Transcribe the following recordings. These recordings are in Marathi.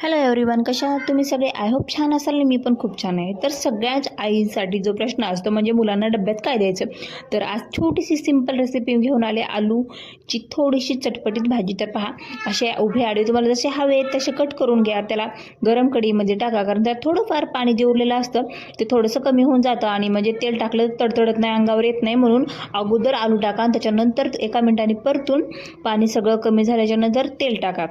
हॅलो एव्हरीवन कशा आहात तुम्ही सगळे? आय होप छान असाल आणि मी पण खूप छान आहे. तर सगळ्याच आईसाठी जो प्रश्न असतो म्हणजे मुलांना डब्यात काय द्यायचं? तर आज छोटीशी सिंपल रेसिपी घेऊन आले आलूची थोडीशी चटपटीत भाजी. तर पहा असे उभे आडे तुम्हाला जसे हवे तसे कट करून घ्या. त्याला गरम कढईमध्ये टाका कारण त्यात थोडंफार पाणी जे उरलेलं असतं ते थोडंसं कमी होऊन जातं आणि म्हणजे तेल टाकलं तडतडत नाही अंगावर येत नाही. म्हणून अगोदर आलू टाका आणि त्याच्यानंतर एका मिनिटाने परतून पाणी सगळं कमी झाल्याच्यानंतर तेल टाका.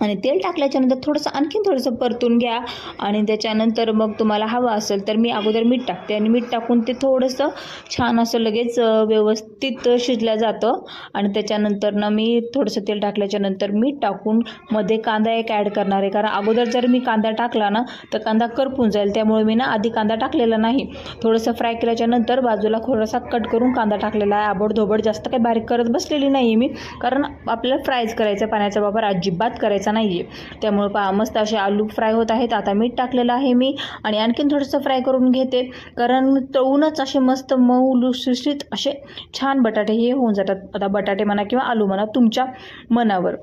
आणि तेल टाकल्याच्यानंतर थोडंसं आणखीन थोडंसं परतून घ्या. आणि त्याच्यानंतर मग तुम्हाला हवं असेल तर मी अगोदर मीठ टाकते. आणि मीठ टाकून ते थोडंसं छान असं लगेच व्यवस्थित शिजलं जातं. आणि त्याच्यानंतर ना मी थोडंसं तेल टाकल्याच्यानंतर मीठ टाकून मध्ये कांदा एक ॲड करणार आहे. कारण अगोदर जर मी कांदा टाकला ना तर कांदा करपून जाईल. त्यामुळे मी ना आधी कांदा टाकलेला नाही. थोडंसं फ्राय केल्याच्यानंतर बाजूला थोडासा कट करून कांदा टाकलेला आहे. आबड धोबड जास्त काही बारीक करत बसलेली नाही आहे मी. कारण आपल्याला फ्रायच करायचं पाण्याचा वापर अजिबात करायचा नाही आहे त्यामुळे पा मस्त असे आलू फ्राय होत आहेत. आता मीठ टाकलेलं आहे मी आणि आणखीन थोडंसं फ्राय करून घेते. कारण तळूनच असे मस्त मऊ लुसुशीत असे छान बटाटे हे होऊन जातात. आता बटाटे म्हणा किंवा आलू म्हणा तुमच्या मनावर.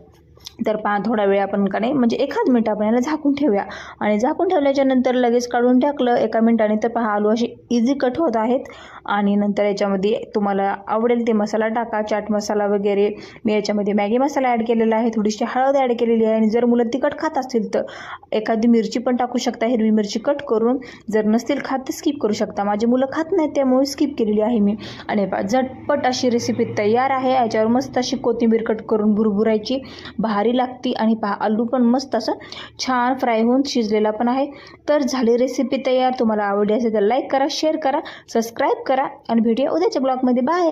तर पहा थोडा वेळ आपण का नाही म्हणजे एखाद मिनिट आपण याला झाकून ठेवूया. आणि झाकून ठेवल्याच्या नंतर लगेच काढून टाकलं एका मिनिटाने तर पहा आलू असे इझी कट होत आहेत. आणि नंतर याच्यामध्ये तुम्हाला आवडेल ते मसाला टाका. चाट मसाला वगैरे. मी याच्यामध्ये मॅगी मसाला ॲड केलेला आहे. थोडीशी हळद ॲड केलेली आहे. आणि जर मुलं तिखट खात असतील तर एखादी मिरची पण टाकू शकता. हिरवी मिरची कट करून जर नसतील खात तर स्किप करू शकता. माझी मुलं खात नाहीत त्यामुळे स्किप केलेली आहे मी. आणि पहा झटपट अशी रेसिपी तयार आहे. याच्यावर मस्त अशी कोथिंबीर कट करून भुरभुरायची भारी लागती. आणि पहा आलू पण मस्त असं छान फ्राय होऊन शिजलेला पण आहे. तर झाली रेसिपी तयार. तुम्हाला आवडली असेल तर लाईक करा शेअर करा सबस्क्राईब करा आणि भेटूया उद्याच्या ब्लॉगमध्ये. बाय.